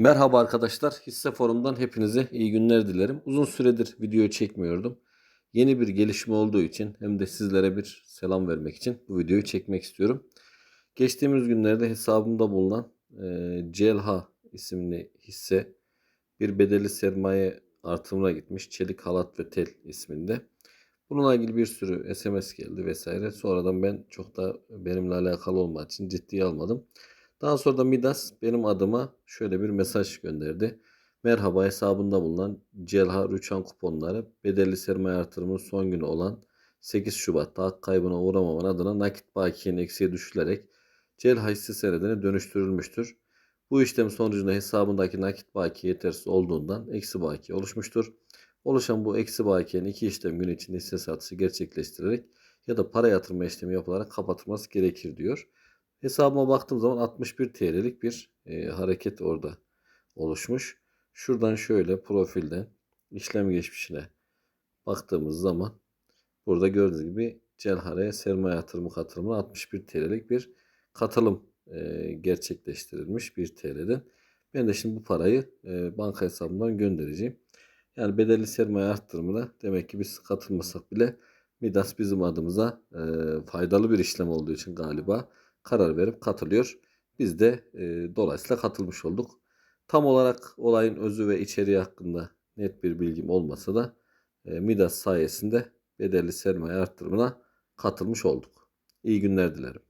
Merhaba arkadaşlar. Hisse Forum'dan hepinize iyi günler dilerim. Uzun süredir video çekmiyordum. Yeni bir gelişme olduğu için hem de sizlere bir selam vermek için bu videoyu çekmek istiyorum. Geçtiğimiz günlerde hesabımda bulunan e, CLH isimli hisse bir bedelli sermaye artımına gitmiş. Çelik Halat ve Tel isminde. Bununla ilgili bir sürü SMS geldi vesaire. Sonradan ben çok da benimle alakalı olmadığı için ciddiye almadım. Daha sonra da Midas benim adıma şöyle bir mesaj gönderdi. Merhaba hesabında bulunan Celha Rüçhan kuponları bedelli sermaye artırımının son günü olan 8 Şubat'ta hak kaybına uğramaman adına nakit bakiyenin eksiye düşülerek Celha hisse senedine dönüştürülmüştür. Bu işlem sonucunda hesabındaki nakit bakiye yetersiz olduğundan eksi bakiye oluşmuştur. Oluşan bu eksi bakiyenin iki işlem günü içinde hisse satışı gerçekleştirerek ya da para yatırma işlemi yapılarak kapatılması gerekir diyor. Hesabıma baktığım zaman 61 TL'lik bir e, hareket orada oluşmuş. Şuradan şöyle profilden işlem geçmişine baktığımız zaman burada gördüğünüz gibi Celhare'ye sermaye yatırımı katılımına 61 TL'lik bir katılım e, gerçekleştirilmiş 1 TL'den. Ben de şimdi bu parayı e, banka hesabımdan göndereceğim. Yani bedelli sermaye arttırımına demek ki biz katılmasak bile Midas bizim adımıza e, faydalı bir işlem olduğu için galiba karar verip katılıyor. Biz de e, dolayısıyla katılmış olduk. Tam olarak olayın özü ve içeriği hakkında net bir bilgim olmasa da e, Midas sayesinde bedelli sermaye arttırımına katılmış olduk. İyi günler dilerim.